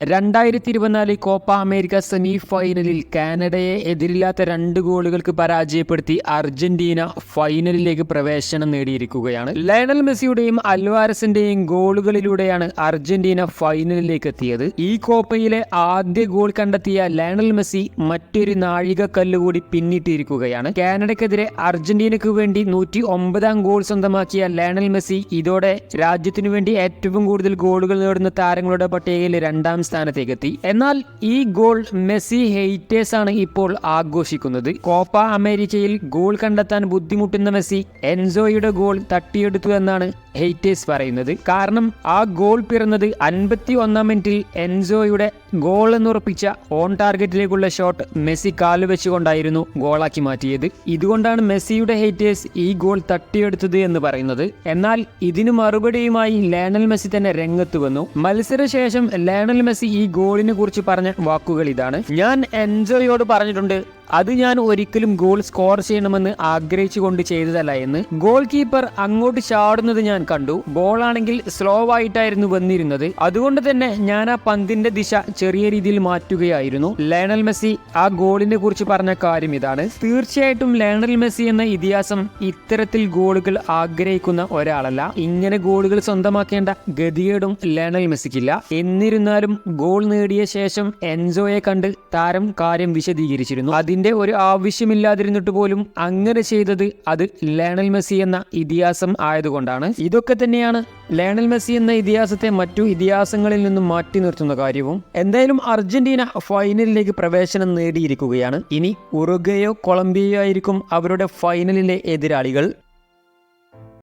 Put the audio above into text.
രണ്ടായിരത്തി ഇരുപത്തിനാല് Copa America semi ഫൈനലിൽ കാനഡയെ എതിരില്ലാത്ത രണ്ട് ഗോളുകൾക്ക് പരാജയപ്പെടുത്തി അർജന്റീന ഫൈനലിലേക്ക് പ്രവേശനം നേടിയിരിക്കുകയാണ്. ലയണൽ മെസ്സിയുടെയും അൽവാരസിന്റെയും ഗോളുകളിലൂടെയാണ് അർജന്റീന ഫൈനലിലേക്ക് എത്തിയത്. ഈ കോപ്പയിലെ ആദ്യ ഗോൾ കണ്ടെത്തിയ ലയണൽ മെസ്സി മറ്റൊരു നാഴിക കല്ലുകൂടി പിന്നിട്ടിരിക്കുകയാണ്. കാനഡയ്ക്കെതിരെ അർജന്റീനക്ക് വേണ്ടി നൂറ്റി ഒമ്പതാം ഗോൾ സ്വന്തമാക്കിയ ലയണൽ മെസ്സി ഇതോടെ രാജ്യത്തിനു വേണ്ടി ഏറ്റവും കൂടുതൽ ഗോളുകൾ നേടുന്ന താരങ്ങളുടെ പട്ടികയിൽ രണ്ടാം സ്ഥാനത്തേക്ക് എത്തി എന്നാൽ ഈ ഗോൾ മെസ്സി ഹെയ്റ്റേഴ്സ് ആണ് ഇപ്പോൾ ആഘോഷിക്കുന്നത്. കോപ്പ അമേരിക്കയിൽ ഗോൾ കണ്ടെത്താൻ ബുദ്ധിമുട്ടുന്ന മെസ്സി എൻസോയുടെ ഗോൾ തട്ടിയെടുത്തു എന്നാണ് ഹെയ്റ്റേഴ്സ് പറയുന്നത്. കാരണം ആ ഗോൾ പിറന്നത് അൻപത്തി ഒന്നാം മിനിറ്റിൽ എൻസോയുടെ ഗോൾ എന്നുറപ്പിച്ച ഓൺ ടാർഗറ്റിലേക്കുള്ള ഷോട്ട് മെസ്സി കാലുവെച്ചുകൊണ്ടായിരുന്നു ഗോളാക്കി മാറ്റിയത്. ഇതുകൊണ്ടാണ് മെസ്സിയുടെ ഹെയ്റ്റേഴ്സ് ഈ ഗോൾ തട്ടിയെടുത്തത് എന്ന് പറയുന്നത്. എന്നാൽ ഇതിനു മറുപടിയുമായി ലയണൽ മെസ്സി തന്നെ രംഗത്ത് വന്നു. മത്സരശേഷം ലയണൽ മെസ്സി ഈ ഗോളിനെ കുറിച്ച് പറഞ്ഞ വാക്കുകൾ ഇതാണ്. ഞാൻ എൻജോയോട് പറഞ്ഞിട്ടുണ്ട് അത് ഞാൻ ഒരിക്കലും ഗോൾ സ്കോർ ചെയ്യണമെന്ന് ആഗ്രഹിച്ചുകൊണ്ട് ചെയ്തതല്ല എന്ന്. ഗോൾ കീപ്പർ അങ്ങോട്ട് ചാടുന്നത് ഞാൻ കണ്ടു. ബോളാണെങ്കിൽ സ്ലോ ആയിട്ടായിരുന്നു വന്നിരുന്നത്. അതുകൊണ്ട് തന്നെ ഞാൻ ആ പന്തിന്റെ ദിശ ചെറിയ രീതിയിൽ മാറ്റുകയായിരുന്നു. ലയണൽ മെസ്സി ആ ഗോളിനെ കുറിച്ച് പറഞ്ഞ കാര്യം ഇതാണ്. തീർച്ചയായിട്ടും ലയണൽ മെസ്സി എന്ന ഇതിഹാസം ഇത്തരത്തിൽ ഗോളുകൾ ആഗ്രഹിക്കുന്ന ഒരാളല്ല. ഇങ്ങനെ ഗോളുകൾ സ്വന്തമാക്കേണ്ട ഗതികേടും ലയണൽ മെസ്സിക്കില്ല. എന്നിരുന്നാലും ഗോൾ നേടിയ ശേഷം എൻസോയെ കണ്ട് താരം കാര്യം വിശദീകരിച്ചിരുന്നു. അതിന്റെ ഒരു ആവശ്യമില്ലാതിരുന്നിട്ട് പോലും അങ്ങനെ ചെയ്തത് അത് ലയണൽ മെസ്സി എന്ന ഇതിഹാസം ആയതുകൊണ്ടാണ്. ഇതൊക്കെ തന്നെയാണ് ലയണൽ മെസ്സി എന്ന ഇതിഹാസത്തെ മറ്റു ഇതിഹാസങ്ങളിൽ നിന്നും മാറ്റി നിർത്തുന്ന കാര്യവും. എന്തായാലും അർജന്റീന ഫൈനലിലേക്ക് പ്രവേശനം നേടിയിരിക്കുകയാണ്. ഇനി ഉറുഗയോ കൊളംബിയയോ ആയിരിക്കും അവരുടെ ഫൈനലിലെ എതിരാളികൾ.